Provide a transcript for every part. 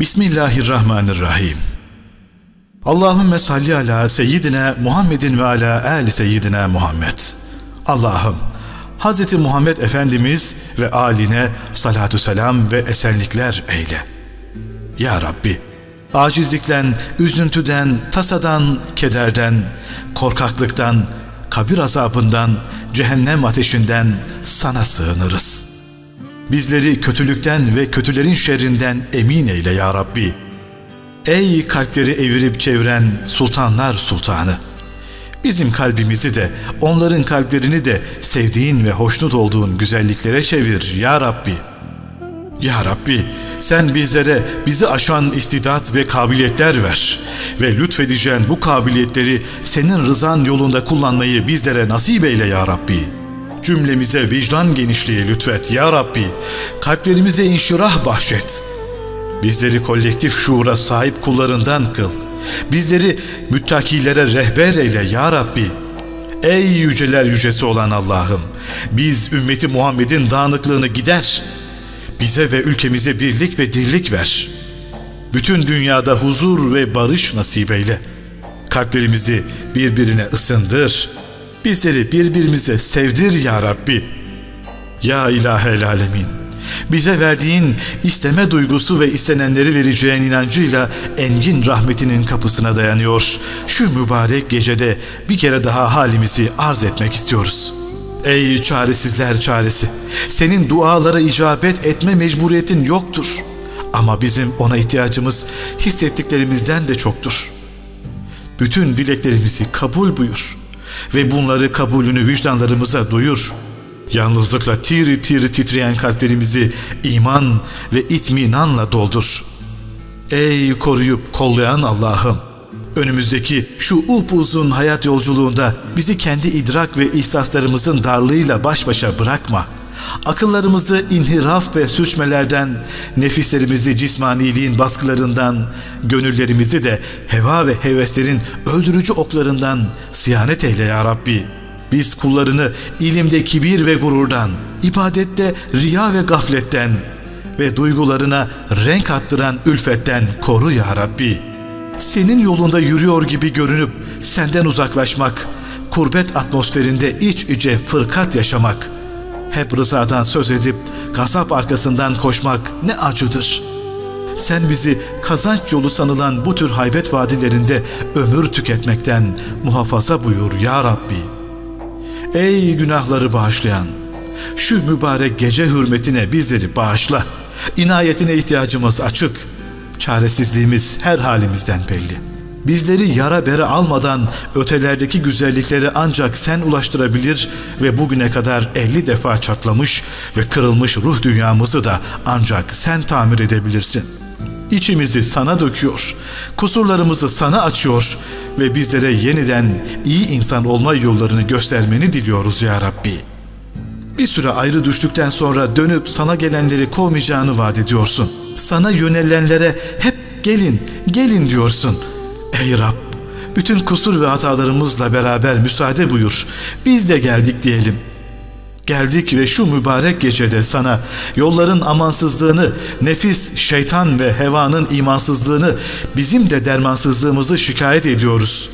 Bismillahirrahmanirrahim. Allahümme salli ala seyyidina Muhammedin ve ala ali seyyidina Muhammed. Allah'ım Hz. Muhammed Efendimiz ve aline salatü selam ve esenlikler eyle. Ya Rabbi, acizlikten, üzüntüden, tasadan, kederden, korkaklıktan, kabir azabından, cehennem ateşinden sana sığınırız.'' Bizleri kötülükten ve kötülerin şerrinden emin eyle ya Rabbi. Ey kalpleri evirip çeviren sultanlar sultanı! Bizim kalbimizi de onların kalplerini de sevdiğin ve hoşnut olduğun güzelliklere çevir ya Rabbi. Ya Rabbi sen bizlere bizi aşan istidat ve kabiliyetler ver ve lütfedeceğin bu kabiliyetleri senin rızan yolunda kullanmayı bizlere nasip eyle ya Rabbi.'' Cümlemize vicdan genişliği lütfet ya Rabbi. Kalplerimize inşirah bahşet. Bizleri kolektif şuura sahip kullarından kıl. Bizleri müttakilere rehber eyle ya Rabbi. Ey yüceler yücesi olan Allah'ım, biz ümmeti Muhammed'in dağınıklığını gider. Bize ve ülkemize birlik ve dirlik ver. Bütün dünyada huzur ve barış nasip eyle. Kalplerimizi birbirine ısındır.'' Bizleri birbirimize sevdir ya Rabbi. Ya ilahel alemin. Bize verdiğin isteme duygusu ve istenenleri vereceğin inancıyla engin rahmetinin kapısına dayanıyor. Şu mübarek gecede bir kere daha halimizi arz etmek istiyoruz. Ey çaresizler çaresi! Senin dualara icabet etme mecburiyetin yoktur. Ama bizim ona ihtiyacımız hissettiklerimizden de çoktur. Bütün dileklerimizi kabul buyur ve bunları kabulünü vicdanlarımıza duyur. Yalnızlıkla tir tir titreyen kalplerimizi iman ve itminanla doldur. Ey koruyup kollayan Allah'ım! Önümüzdeki şu upuzun hayat yolculuğunda bizi kendi idrak ve ihsaslarımızın darlığıyla baş başa bırakma.'' Akıllarımızı inhiraf ve sürçmelerden, nefislerimizi cismaniliğin baskılarından, gönüllerimizi de heva ve heveslerin öldürücü oklarından siyanet eyle ya Rabbi. Biz kullarını ilimde kibir ve gururdan, ibadette riya ve gafletten ve duygularına renk attıran ülfetten koru ya Rabbi. Senin yolunda yürüyor gibi görünüp senden uzaklaşmak, kurbet atmosferinde iç içe fırkat yaşamak.'' Hep rızadan söz edip gazap arkasından koşmak ne acıdır. Sen bizi kazanç yolu sanılan bu tür haybet vadilerinde ömür tüketmekten muhafaza buyur ya Rabbi. Ey günahları bağışlayan! Şu mübarek gece hürmetine bizleri bağışla. İnayetine ihtiyacımız açık. Çaresizliğimiz her halimizden belli.'' Bizleri yara bere almadan ötelerdeki güzellikleri ancak sen ulaştırabilir ve bugüne kadar elli defa çatlamış ve kırılmış ruh dünyamızı da ancak sen tamir edebilirsin. İçimizi sana döküyor, kusurlarımızı sana açıyor ve bizlere yeniden iyi insan olma yollarını göstermeni diliyoruz ya Rabbi. Bir süre ayrı düştükten sonra dönüp sana gelenleri kovmayacağını vaat ediyorsun. Sana yönelenlere hep gelin, gelin diyorsun.'' Ey Rab! Bütün kusur ve hatalarımızla beraber müsaade buyur. Biz de geldik diyelim. Geldik ve şu mübarek gecede sana yolların amansızlığını, nefis, şeytan ve hevanın imansızlığını, bizim de dermansızlığımızı şikayet ediyoruz.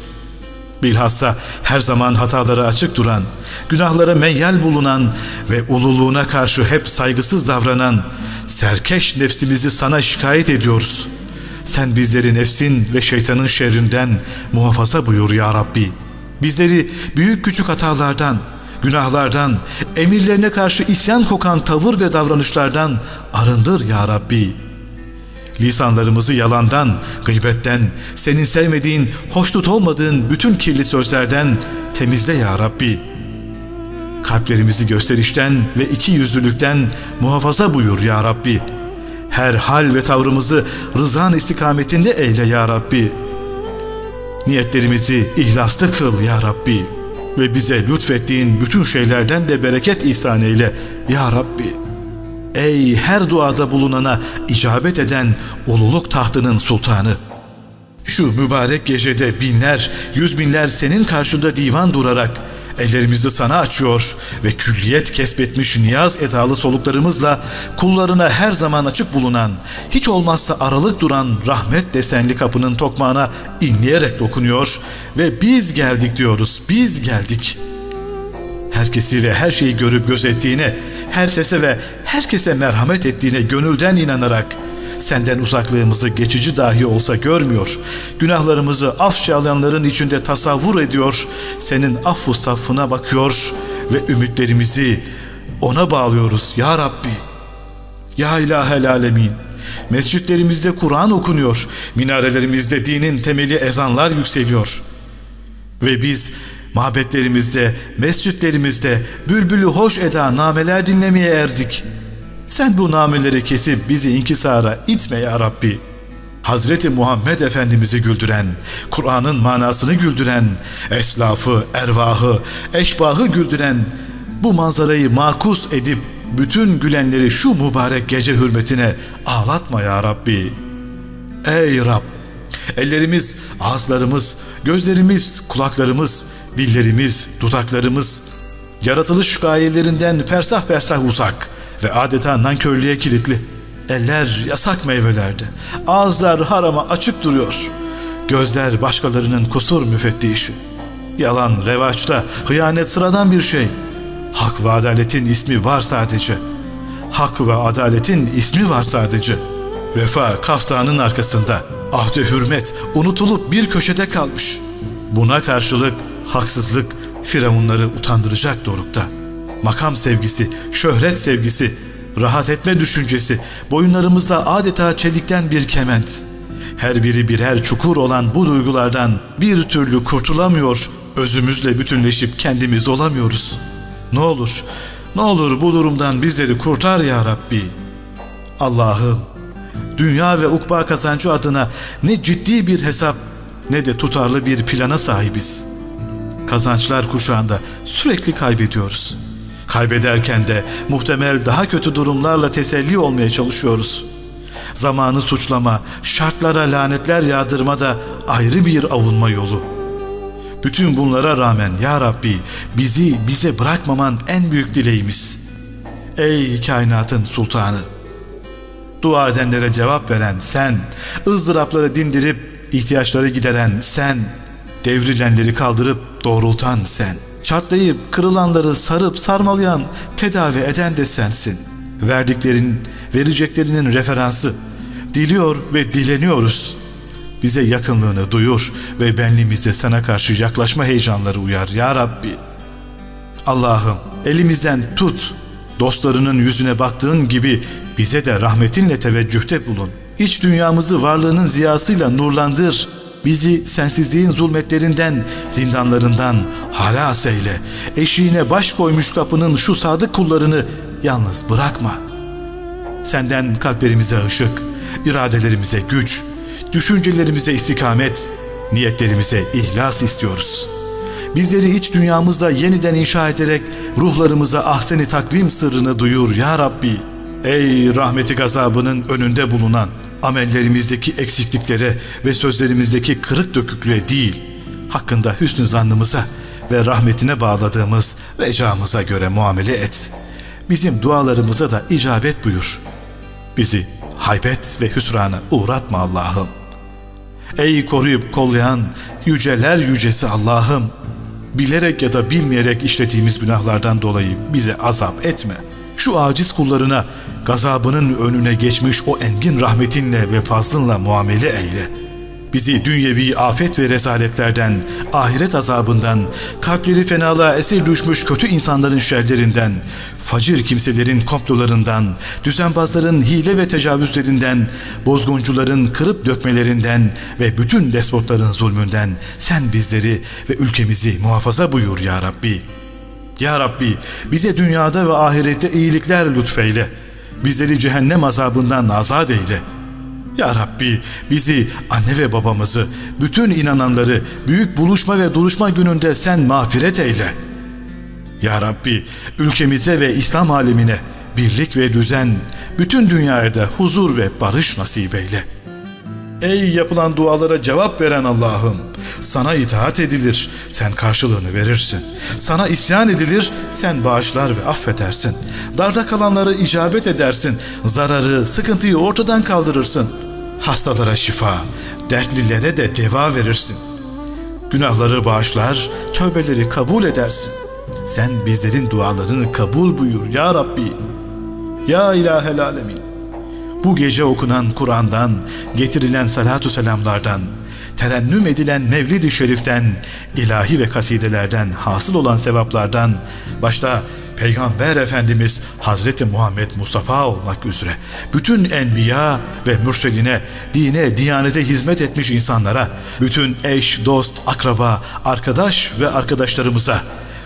Bilhassa her zaman hataları açık duran, günahlara meyyal bulunan ve ululuğuna karşı hep saygısız davranan, serkeş nefsimizi sana şikayet ediyoruz.'' Sen bizleri nefsin ve şeytanın şerrinden muhafaza buyur ya Rabbi. Bizleri büyük küçük hatalardan, günahlardan, emirlerine karşı isyan kokan tavır ve davranışlardan arındır ya Rabbi. Lisanlarımızı yalandan, gıybetten, senin sevmediğin, hoşnut olmadığın bütün kirli sözlerden temizle ya Rabbi. Kalplerimizi gösterişten ve iki yüzlülükten muhafaza buyur ya Rabbi.'' Her hal ve tavrımızı rızan istikametinde eyle ya Rabbi. Niyetlerimizi ihlaslı kıl ya Rabbi. Ve bize lütfettiğin bütün şeylerden de bereket ihsan eyle ya Rabbi. Ey her duada bulunana icabet eden ululuk tahtının sultanı. Şu mübarek gecede binler, yüz binler senin karşında divan durarak ellerimizi sana açıyor ve külliyet kesbetmiş niyaz edalı soluklarımızla kullarına her zaman açık bulunan, hiç olmazsa aralık duran rahmet desenli kapının tokmağına inleyerek dokunuyor ve biz geldik diyoruz, biz geldik. Herkesi ve her şeyi görüp gözettiğine, her sese ve herkese merhamet ettiğine gönülden inanarak, senden uzaklığımızı geçici dahi olsa görmüyor, günahlarımızı afşalayanların içinde tasavvur ediyor, senin affu safına bakıyor ve ümitlerimizi ona bağlıyoruz ya Rabbi. Ya ilahel alemin. Mescitlerimizde Kur'an okunuyor, minarelerimizde dinin temeli ezanlar yükseliyor. Ve biz mabetlerimizde, mescitlerimizde bülbülü hoş eda nameler dinlemeye erdik.'' Sen bu nameleri kesip bizi inkisara itme ya Rabbi. Hazreti Muhammed Efendimiz'i güldüren, Kur'an'ın manasını güldüren, eslafı, ervahı, eşbahı güldüren, bu manzarayı makus edip bütün gülenleri şu mübarek gece hürmetine ağlatma ya Rabbi. Ey Rab! Ellerimiz, ağızlarımız, gözlerimiz, kulaklarımız, dillerimiz, dudaklarımız, yaratılış gayelerinden fersah fersah uzak.'' Ve adeta nankörlüğe kilitli. Eller yasak meyvelerde, ağızlar harama açık duruyor. Gözler başkalarının kusur müfettişi. Yalan revaçta, hıyanet sıradan bir şey. Hak ve adaletin ismi var sadece. Hak ve adaletin ismi var sadece. Vefa kaftanın arkasında. Ahde hürmet unutulup bir köşede kalmış. Buna karşılık haksızlık firavunları utandıracak dorukta.'' Makam sevgisi, şöhret sevgisi, rahat etme düşüncesi, boyunlarımızda adeta çelikten bir kement. Her biri birer çukur olan bu duygulardan bir türlü kurtulamıyor, özümüzle bütünleşip kendimiz olamıyoruz. Ne olur, ne olur bu durumdan bizleri kurtar ya Rabbi. Allah'ım, dünya ve ukba kazancı adına ne ciddi bir hesap ne de tutarlı bir plana sahibiz. Kazançlar kuşağında sürekli kaybediyoruz.'' Kaybederken de muhtemel daha kötü durumlarla teselli olmaya çalışıyoruz. Zamanı suçlama, şartlara lanetler yağdırma da ayrı bir avunma yolu. Bütün bunlara rağmen Ya Rabbi bizi bize bırakmaman en büyük dileğimiz. Ey kainatın sultanı! Dua edenlere cevap veren sen, ızdırapları dindirip ihtiyaçları gideren sen, devrilenleri kaldırıp doğrultan sen.'' çatlayıp kırılanları sarıp sarmalayan, tedavi eden de sensin. Verdiklerin, vereceklerinin referansı. Diliyor ve dileniyoruz. Bize yakınlığını duyur ve benliğimizde sana karşı yaklaşma heyecanları uyar ya Rabbi. Allah'ım elimizden tut, dostlarının yüzüne baktığın gibi bize de rahmetinle teveccühte bulun. İç dünyamızı varlığının ziyasıyla nurlandır.'' Bizi sensizliğin zulmetlerinden, zindanlarından halas eyle. Eşiğine baş koymuş kapının şu sadık kullarını yalnız bırakma. Senden kalplerimize ışık, iradelerimize güç, düşüncelerimize istikamet, niyetlerimize ihlas istiyoruz. Bizleri iç dünyamızda yeniden inşa ederek ruhlarımıza ahseni takvim sırrını duyur ya Rabbi. Ey rahmeti gazabının önünde bulunan, amellerimizdeki eksikliklere ve sözlerimizdeki kırık döküklüğe değil, hakkında hüsnü zannımıza ve rahmetine bağladığımız recamıza göre muamele et. Bizim dualarımıza da icabet buyur. Bizi haybet ve hüsrana uğratma Allah'ım. Ey koruyup kollayan yüceler yücesi Allah'ım, bilerek ya da bilmeyerek işlediğimiz günahlardan dolayı bize azap etme. Şu aciz kullarına gazabının önüne geçmiş o engin rahmetinle ve fazlınla muamele eyle. Bizi dünyevi afet ve rezaletlerden, ahiret azabından, kalpleri fenalığa esir düşmüş kötü insanların şerlerinden, facir kimselerin komplolarından, düzenbazların hile ve tecavüzlerinden, bozguncuların kırıp dökmelerinden ve bütün despotların zulmünden sen bizleri ve ülkemizi muhafaza buyur ya Rabbi. Ya Rabbi bize dünyada ve ahirette iyilikler lütfeyle.'' Bizleri cehennem azabından azat eyle. Ya Rabbi bizi, anne ve babamızı, bütün inananları büyük buluşma ve duruşma gününde sen mağfiret eyle. Ya Rabbi ülkemize ve İslam alemine birlik ve düzen, bütün dünyaya da huzur ve barış nasip eyle. Ey yapılan dualara cevap veren Allah'ım! Sana itaat edilir, sen karşılığını verirsin. Sana isyan edilir, sen bağışlar ve affedersin. Darda kalanları icabet edersin. Zararı, sıkıntıyı ortadan kaldırırsın. Hastalara şifa, dertlilere de deva verirsin. Günahları bağışlar, tövbeleri kabul edersin. Sen bizlerin dualarını kabul buyur ya Rabbi. Ya ilahel alemin. Bu gece okunan Kur'an'dan, getirilen salatu selamlardan, terennüm edilen Mevlid-i Şerif'ten, ilahi ve kasidelerden hasıl olan sevaplardan, başta Peygamber Efendimiz Hazreti Muhammed Mustafa olmak üzere bütün enbiya ve mürseline, dine, diyanete hizmet etmiş insanlara, bütün eş, dost, akraba, arkadaş ve arkadaşlarımıza,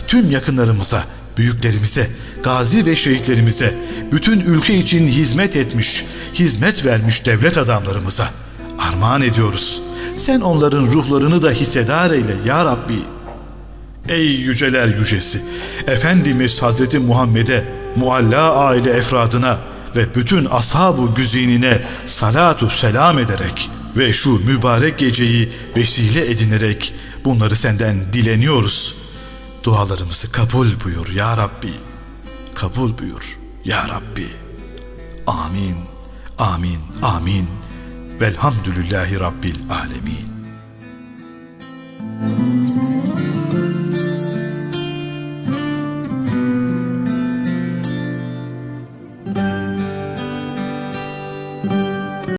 tüm yakınlarımıza, büyüklerimize, gazi ve şehitlerimize, bütün ülke için hizmet etmiş, hizmet vermiş devlet adamlarımıza armağan ediyoruz. Sen onların ruhlarını da hissedar eyle ya Rabbi. Ey yüceler yücesi, Efendimiz Hazreti Muhammed'e, mualla aile efradına ve bütün ashab-ı güzinine salatu selam ederek ve şu mübarek geceyi vesile edinerek bunları senden dileniyoruz. Dualarımızı kabul buyur ya Rabbi. Kabul buyur ya Rabbi. Amin, amin, amin. Velhamdülillahi Rabbil alemin.